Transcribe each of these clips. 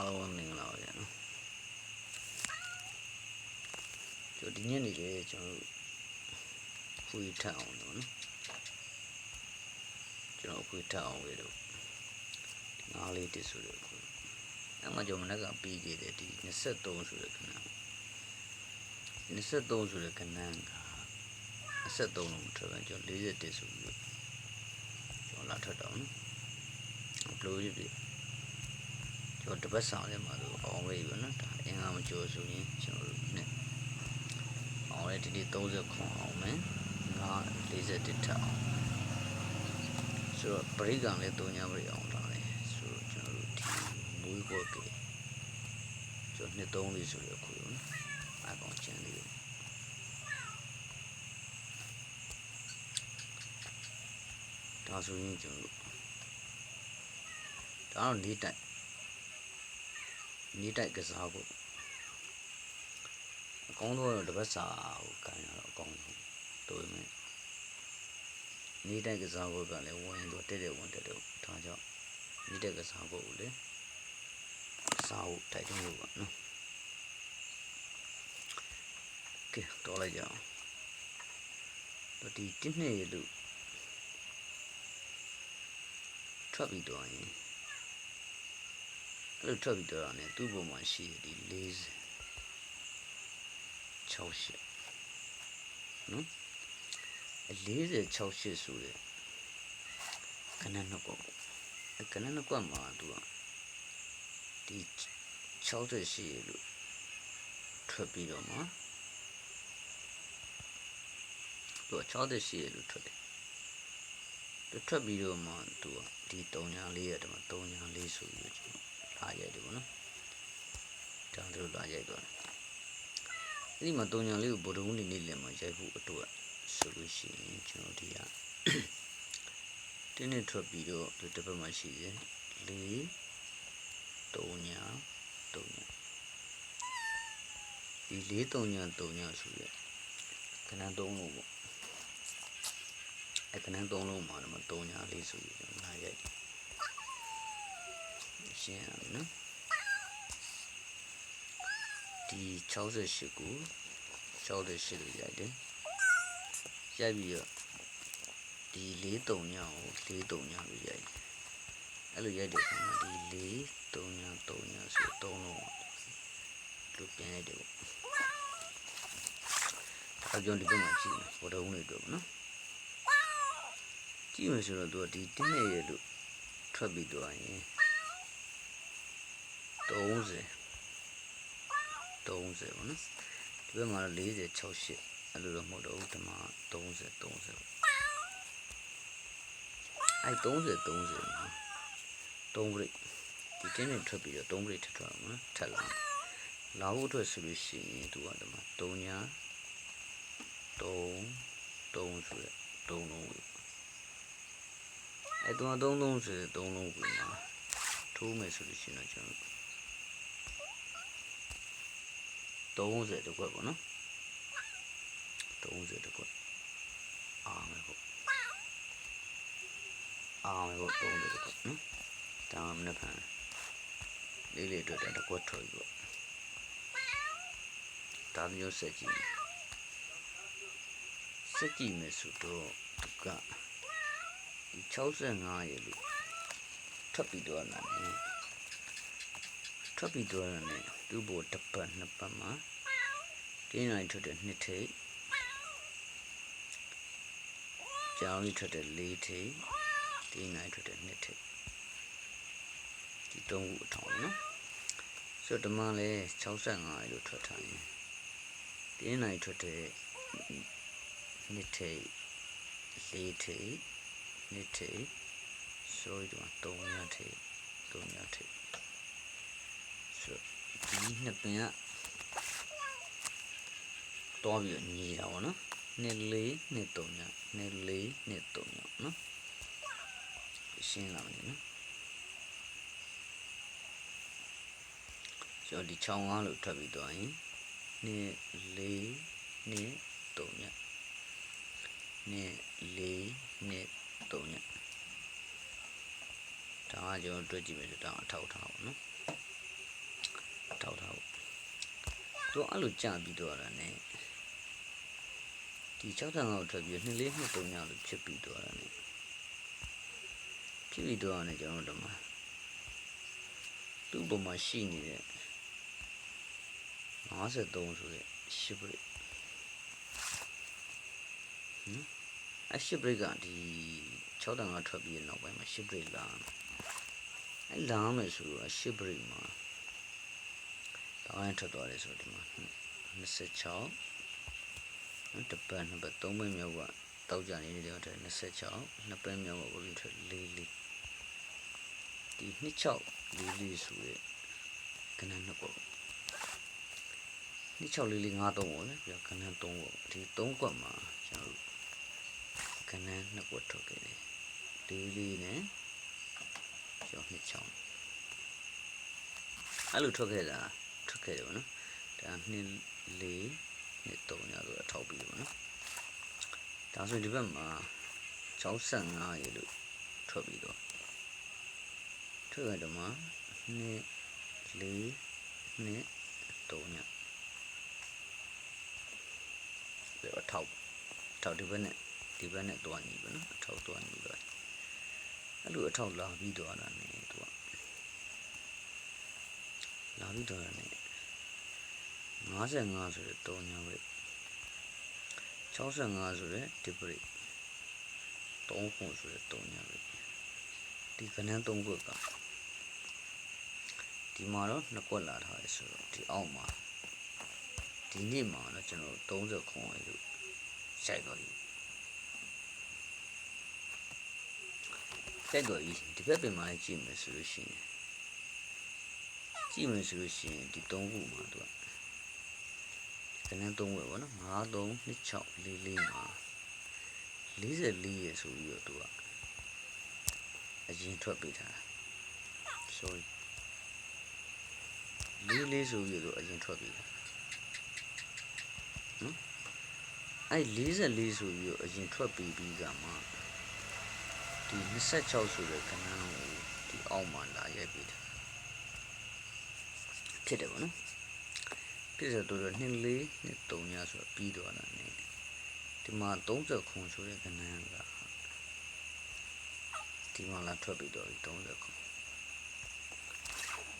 အားလုံးမင်္ဂလာပါဗျာနော်ကျွန်တော်ဒီညနေလေကျွန်တော်တို့ဖွေထအောင်လို့နော်ကျွန်တော်ဖွေထအောင်လေတော့ငါးလေးတစ်ဆိုတော့ခုအဲ့မှာကျွန်တော်မနေ့ကပြီးခဲ့တဲ့ဒီ23ဆိုတဲ့ခဏ23ဆိုတဲ့ခဏက23လုံးထွက်ပြန်ကျွန်တော်41ဆိုပြီးတော့ကျွန်တော်လာထွက်တော့နော် upload ရပြီကျွန် တော်တပတ်ဆောင်လဲမှာဆိုအောင်ဝေးပြီနော်ဒါအင်္ဂါမကျော်ဆိုရင်ကျွန်တော်တို့ ਨੇ အောင်လဲဒီဒီ30ခွန်အောင်မယ်ငါ41ထပ်အောင်ဆိုတော့ပရိကံလဲ3ညပရိအောင်လာတယ်ဆိုတော့ကျွန်တော်တို့ဒီမွေးဘောကေကျွန်တော်နှစ်သုံးလေးဆိုရခုရောနော်အကောင်ချန်လေးကိုဒါဆိုရင်ကျွန်တော်တို့ဒါတော့နေတိုင် နေတိုက်ကစားဖို့အကောင်းဆုံးတော့တပတ်စာကိုခံရတော့အကောင်းဆုံးတို့ပေမဲ့နေတိုက်ကစားဖို့ကလည်းဝင်တော့တက်တယ်ဝင်တက်တယ်ဒါကြောင့်နေတိုက်ကစားဖို့ကိုလည်းစားဖို့တိုက်တွန်းလို့ပါနော်ကဲတော့လိုက်ကြအောင်တော့ဒီတစ်နှစ်ရလို့ထွက်ပြီးတော့ရင် အဲ့လိုထွက်ပြီးတော့ねသူ့ပုံမှာရှိတဲ့ဒီ40 68နော်40 68ဆိုတဲ့ခဏနှစ်ကွက်ပေါ့အဲ့ခဏနှစ်ကွက်မှာသူကဒီ68လို့ထွက်ပြီးတော့မှသူက68လို့ထွက်တယ်သူထွက်ပြီးတော့မှသူကဒီ3ညာလေးရတယ်မှာ3ညာလေးဆိုပြီးတော့ကျွန်တော် လာရိုက်တယ်ပေါ့နော်ဒါတို့လာရိုက်သွားတယ်အဲ့ဒီမှာတုံညာလေးကိုဗုဒ္ဓဟူးနေ့နေ့လည်မှာရိုက်ဖို့အတွက်ဆိုလို့ရှိရင်ကျွန်တော်ဒီကတင်းနဲ့ထွက်ပြီးတော့ဒီတစ်ပတ်မှာရှိတယ်လေးတုံညာတုံညာဒီလေးတုံညာတုံညာဆိုရခဏသုံးလို့ပေါ့အဲ့ခဏသုံးလို့မှာတော့တုံညာလေးဆိုပြီးကျွန်တော်လာရိုက်တယ် ရှင်းရမယ်နော်ဒီ68ကို68လို့ရိုက်တယ်ရိုက်ပြီးတော့ဒီ43ညောင်းကို43ညောင်းလို့ရိုက်တယ်အဲ့လိုရိုက်တဲ့အခါမှာဒီ43ညောင်း3ညောင်းဆို3လုံးလို့ပြန်ရိုက်တယ်ပေါ့ဒါကြောင့်ဒီဘက်မှာကြည့်မယ်ဘောတုံးလေးတို့ပေါ့နော်ကြည့်မယ်ဆိုတော့သူကဒီတင်းနေရလို့ထွက်ပြီးတော့ရင် 30 30ပေါ့နော်ဒီဘက်မှာ40 68အဲ့လိုတော့မဟုတ်တော့ဘူးဒီမှာ30 30အဲ့30 30မှာ3 break ဒီတင်းနဲ့ထွက်ပြီးတော့3 break ထပ်ထွက်အောင်နော်ထပ်လာလာဖို့အတွက်ဆိုလို့ရှိရင်သူကဒီမှာ3ညာ3 3ဆိုရ3လုံးဝအဲ့တော့3 3ဆို3လုံးဝင်မှာထိုးမယ်ဆိုလို့ရှိရင်တော့ကျွန်တော် 30တကွက်ပေါ့နော်30တကွက်အားမယ်ပေါ့အားမယ်ပေါ့30တကွက်နော်ဒါမှမနေ့ဖန်လေးလေးအတွက်တကွက်ထွက်ပြီးပေါ့ဒါမျိုးဆက်ကြည့်ဆက်ကြည့်မယ်ဆိုတော့သူကဒီ65ရဲ့လို့ထပ်ပြီးတော့လာတယ်ထွက်ပြီးတော့လည်း သူ့ဘောတစ်ပတ်နှစ်ပတ်မှာတင်းနိုင်ထွက်တဲ့နှစ်ထိပ်ကြောင်းလေးထွက်တဲ့လေးထိပ်တင်းနိုင်ထွက်တဲ့နှစ်ထိပ်ဒီသုံးခုအထောင်နော်ဆိုတော့ဒီမှာလဲ65လို့ထွက်ထားရင်တင်းနိုင်ထွက်တဲ့နှစ်ထိပ်လေးထိပ်နှစ်ထိပ်ဆိုတော့3ညထိပ်3ညထိပ်ဆို ဒီနှစ်ပင်ကတော်ပြီးညီတာပေါ့နော်နှစ်လေးနှစ်သုံးညနှစ်လေးနှစ်သုံးညနော်ရှင်းလာမယ်နော်ကျော်ဒီချောင်းကားလို့ထွက်ပြီးတော့ရင်နှစ်လေးနှစ်သုံးညနှစ်လေးနှစ်သုံးညဒါကကျွန်တော်တွေ့ကြည့်မယ်ဆိုတော့အထောက်ထားပါနော်ဒီနှစ်ပင်ကတော်ပြီးညီတာပေါ့နော်နှစ်လေးနှစ်သုံးညနှစ်လေးနှစ်သုံးညနော်ရှင်းလာမယ်နော်ကျော်ဒီချောင်းကားလို့ထွက်ပြီးတော့ရင်နှစ်လေးနှစ်သုံးညနှစ်လေးနှစ်သုံးညနှစ်လေးနှစ်သုံးညဒါကကျွန်တော်တွေ့ကြည့်မယ်ဆိုတော့အထောက်ထားပါနော် Thank ထောက်ထားဖို့သူအဲ့လိုကြာပြီးတော့တာနဲ့ဒီ6တန်လောက်ထွက်ပြီး2လေး2တုံးရလို့ဖြစ်ပြီးတော့တာနဲ့ဖြစ်ပြီးတော့တာနဲ့ကျွန်တော်တို့မှာသူ့ပုံမှာရှိနေတဲ့53ဆိုတဲ့ရှစ်ဘရိတ်ဟမ်အရှစ်ဘရိတ်ကဒီ6တန်လောက်ထွက်ပြီးတဲ့နောက်ပိုင်းမှာရှစ်ဘရိတ်လာအဲလာမယ်ဆိုတော့ရှစ်ဘရိတ်မှာ တောင်းရင်ထွက်သွားတယ်ဆိုတော့ဒီမှာ26နော်တပတ်နှစ်ပတ်သုံးပတ်မြောက်ကတောက်ကြနေတယ်တော့26နှစ်ပတ်မြောက်ကကိုပြီးထွက်4 4ဒီ26 4 4ဆိုတဲ့ကဏ္ဍနှစ်ပေါ့26 4 4 5 3ပေါ့လေပြီးတော့ကဏ္ဍ3ပေါ့ဒီ3ကွက်မှာကျွန်တော်တို့ကဏ္ဍနှစ်ကွက်ထုတ်ခဲ့တယ်4 4နဲ့ကျော်26အဲ့လိုထွက်ခဲ့တာ ထွက်ခဲ့တယ်ပေါ့နော်ဒါ2 4နှစ်3ညဆိုတော့ထောက်ပြီးပေါ့နော်ဒါဆိုဒီဘက်မှာ65ရေလို့ထွက်ပြီးတော့ထွက်ရတော့မှာ2 4နှစ်3ညပြီးတော့ထောက်ထောက်ဒီဘက်နဲ့ဒီဘက်နဲ့တွားညီပဲနော်အထောက်တွားညီတော့အဲ့လိုအထောက်လာပြီးတော့တာ ਨੇ သူကလာပြီးတော့တာ ਨੇ 55ဆိုတဲ့3ညပဲ65ဆိုတဲ့ဒီပရိ3ခုဆိုတဲ့3ညပဲဒီကနန်း3ခုကဒီမှာတော့နှစ်ကွက်လာထားတယ်ဆိုတော့ဒီအောက်မှာဒီနေ့မှာတော့ကျွန်တော်30ခွန်ရလို့ရှိုက်တော့ပြီရှိုက်တော့ပြီဒီဘက်ပင်မှာလည်းကြည့်မယ်ဆိုလို့ရှိရင်ကြည့်မယ်ဆိုလို့ရှိရင်ဒီ3ခုမှာသူက ကနန်း3ဝက်ပေါ့နော်5 3 2 6 4 4မှာ44ရဆိုပြီးတော့သူကအရင်ထွက်ပေးထားတာ sorry လေးလေးဆိုပြီးတော့အရင်ထွက်ပြီးတာနော်အဲ့44ဆိုပြီးတော့အရင်ထွက်ပြီးပြီးကမှဒီ26ဆိုတဲ့ကဏ္ဍကိုဒီအောက်မှာလာရိုက်ပြီးတာဖြစ်တယ်ဗောနော် ဖြစ်ဆိုတော့2 4 2 3ညဆိုတော့ပြီးသွားတာ ਨੇ ဒီမှာ30ခွန်ဆိုတဲ့ကဏ္ဍကဒီမှာလာထွက်ပြီးတော့30ခွန်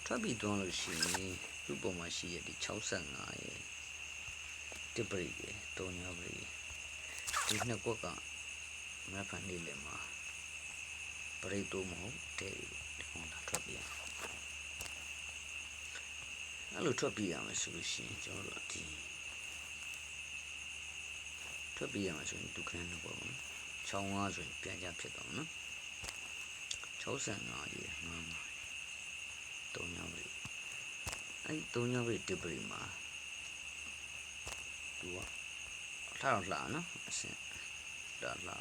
ထွက်ပြီးသွားလို့ရှိရင်သူ့ပုံမှာရှိရဒီ65ရဲ့တစ်ပရိရဲ့3ညပရိဒီနှစ်ကွက်ကမဖန်နေလေမှာပရိတော့မဟုတ်တဲ့ဒီကောင်လာထွက်ပြီး အဲ့လိုထွက်ပြီးရမယ်ဆိုလို့ရှိရင်ကျွန်တော်တို့ဒီထွက်ပြီးရမယ်ဆိုရင်ဒုက္ခနဲ့ပေါ့နော်65ဆိုရင်ပြန်ကြဖြစ်သွားမှာနော်65ရေမှန်ပါ3ညပရိအဲ့3ညပရိတစ်ပရိမှာသူကလှတော့လှနော်အစင်လှလှလှ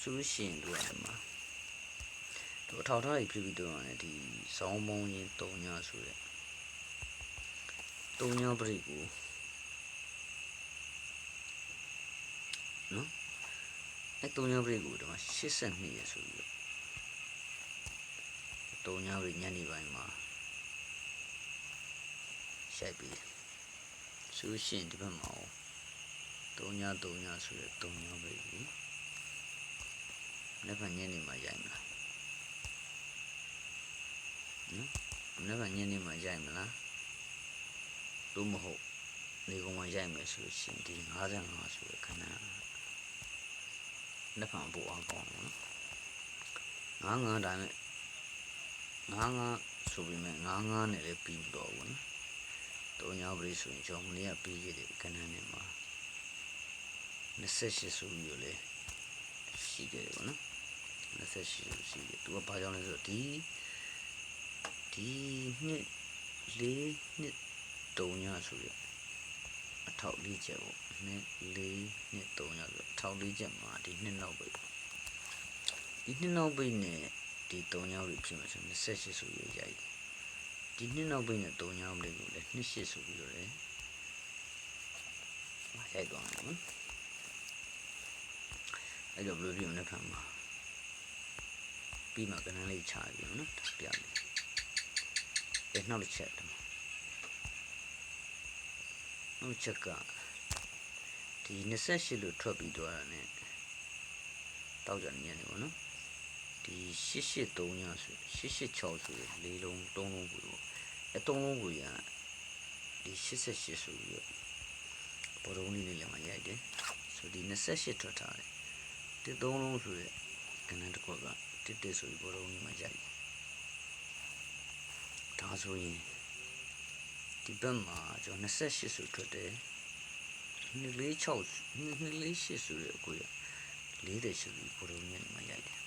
ဆိုလို့ရှိရင်သူကဒီမှာ သူအထောက်ထားကြီးဖြစ်ပြီးတော့ရတယ်ဒီစောင်းမုံရင်3ညဆိုတဲ့3ညပရိကိုနော်အဲ3ညပရိကိုဒီမှာ82ရဆိုပြီးတော့3ညပရိညနေပိုင်းမှာရှိုက်ပြီးဆိုရှင်ဒီဘက်မှာ3ည3ညဆိုတဲ့3ညပရိကိုလက်ဖက်ညနေမှာရိုက်မလား နော်လက်ဖက်ညနေမှာရိုက်မလားသို့မဟုတ်နေကောင်မှာရိုက်မယ်ဆိုရှင်ဒီ55ဆိုတဲ့ခဏလက်ဖက်ပို့အောင်ကောင်းနော်55ဒါနဲ့55ဆိုပြီးမဲ့55နဲ့လည်းပြီးမတော့ဘူးနော်တုံညာပရိဆိုရင်ကျွန်တော်မနေ့ကပြီးခဲ့တဲ့ခဏနဲ့မှာ28ဆိုပြီးလေရှိခဲ့တယ်ဗောနော်28ဆိုရှိတယ်သူကဘာကြောင့်လဲဆိုတော့ဒီ ဒီနှစ်လေးနှစ်တုံညာဆိုရအထောက်လေးချက်ပေါ့နှစ်လေးနှစ်တုံညာဆိုအထောက်လေးချက်မှာဒီနှစ်နောက်ပိတ်ဒီနှစ်နောက်ပိတ်နဲ့ဒီတုံညာတွေဖြစ်မှာဆို28ဆိုရရိုက်ဒီနှစ်နောက်ပိတ်နဲ့တုံညာလေးကိုလည်း28ဆိုပြီးတော့လေရိုက်သွားမှာနော်အဲ့တော့ဘယ်လိုဖြစ်မလဲဖမ်းမှာပြီးမှကနန်းလေးချပြီးနော်ပြမယ် အဲနောက်တစ်ချက်တည်းနောက်ချက်ကဒီ28လို့ထွက်ပြီးသွားတာ ਨੇ တောက်ကြညနေပေါ့နော်ဒီ883ညဆို886ဆိုရလေးလုံးသုံးလုံးကိုပေါ့အဲသုံးလုံးကိုရဒီ88ဆိုပြီးတော့ဘောလုံးလေးလေးလည်းမရိုက်တယ်ဆိုဒီ28ထွက်ထားတယ်တစ်သုံးလုံးဆိုရကနန်းတစ်ခုကတစ်တစ်ဆိုပြီးဘောလုံးလေးမရိုက်တယ် ဒါဆိုရင်ဒီဘက်မှာကျွန်တော်28ဆိုထွက်တယ်246 248ဆိုရအကိုရ40ဆိုပြီးဘောလုံးလေးမရိုက်တယ်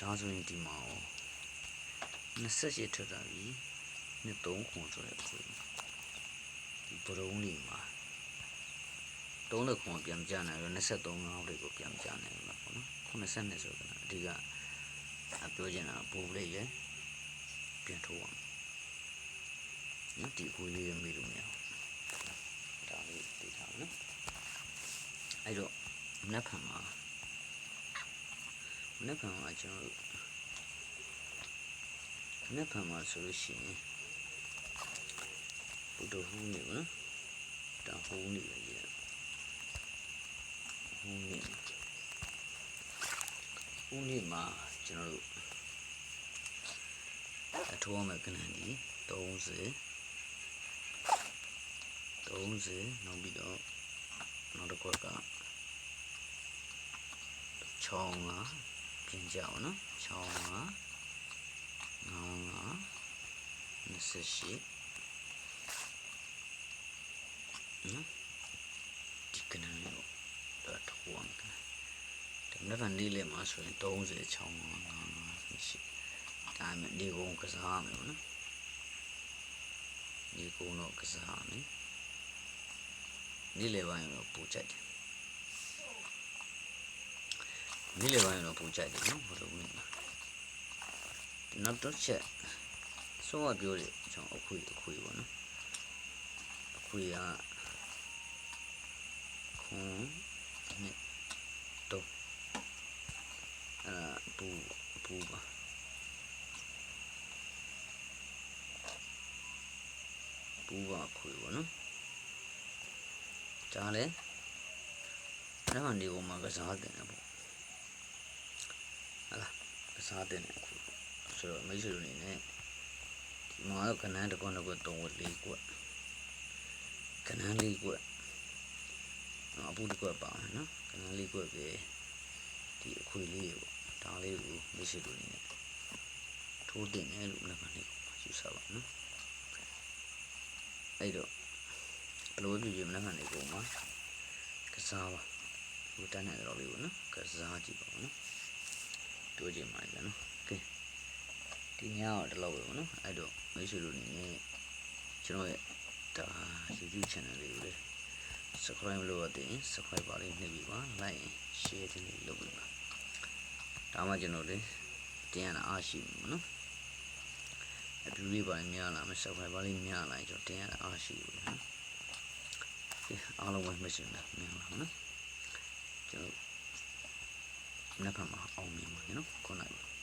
ဒါဆိုရင်ဒီမှာရော28ထွက်တာပြီနှစ်3ခွန်ဆိုရအကိုဒီဘောလုံးလေးမှာ3လက်ခွန်ပြန်ကြနိုင်ရော23ငေါက်လေးကိုပြန်ကြနိုင်မှာပေါ့နော်82ဆိုတော့အဓိကအပြောချင်တာပို့လေးရယ် ပြန်ထိုးအောင်နော်ဒီကိုလေးရမေးလို့မရဘူးဒါလေးသိထားမယ်နော်အဲ့တော့မနက်ဖြန်မှာမနက်ဖြန်မှာကျွန်တော်တို့မနက်ဖြန်မှာဆိုလို့ရှိရင်ဘုဒ္ဓဟူးနေပါနော်တောင်ဟူးနေပဲရဟူးနေဟူးနေမှာကျွန်တော်တို့ အထိုးအောင်ကဏ္ဍဒီ30 30နောက်ပြီးတော့နောက်တစ်ခွက်ကချောင်းကပြင်ကြအောင်နော်ချောင်းကငောင်းက28နော်ဒီကနေ့တော့တော့ထုံးကနေ့ဒါမနေ့ကနေလေမှာဆိုရင်36 55 58 ဒါပေမဲ့ဒီကုန်းကစားမယ်နော်ဒီကုန်းတော့ကစားမယ်နေ့လယ်ပိုင်းတော့ပူကြိုက်တယ်နေ့လယ်ပိုင်းတော့ပူကြိုက်တယ်နော်ဘယ်လိုမလဲနောက်တော့ချက်ဆုံးမပြောတယ်ကျွန်တော်အခွေအခွေပေါ့နော်အခွေကခွန်နဲ့တော့အာပူပူပါ ပူပါခွေပေါ့နော်ဒါလည်းအဲ့မှာဒီကောင်မှာကစားတင်တယ်ပေါ့ဟာလားကစားတင်တယ်အခုဆိုတော့မိတ်ဆွေတို့အနေနဲ့ဒီမှာတော့ကနန်းတစ်ကွန်းတစ်ကွန်းသုံးဝက်လေးကွက်ကနန်းလေးကွက်အပူတစ်ကွက်ပါမယ်နော်ကနန်းလေးကွက်ပဲဒီအခွေလေးပေါ့ဒါလေးကိုမိတ်ဆွေတို့အနေနဲ့ထိုးတင်တယ်လို့လည်းမနေဘူးယူဆပါနော် အဲ့တော့ဘလို့ပြည့်ပြည့်မနက်ကနေပုံမှာကစားပါဟိုတန်းနေတော့လေးကိုနော်ကစားကြည့်ပါဦးနော်တို့ကြည့်မှပြန်နော်ကဲဒီညတော့ဒီလောက်ပဲပေါ့နော်အဲ့တော့မိတ်ဆွေတို့အနေနဲ့ကျွန်တော်ရဲ့ဒါ YouTube channel လေးကိုလည်း subscribe လုပ်ရတဲ့ subscribe ပါလေးနှိပ်ပြီးပါ like share တင်လေးလုပ်ပြီးပါဒါမှကျွန်တော်လည်းတင်ရတာအားရှိမှာနော် အပြူလေးပါများလာမယ် subscribe ပါလေးများလာရင်ကျွန်တော်တင်ရတာအားရှိဘူးနော်အားလုံးပဲမရှင်လားမင်္ဂလာပါနော်ကျွန်တော်နောက်ဖက်မှာအောင်မြင်ပါနော်ခုနက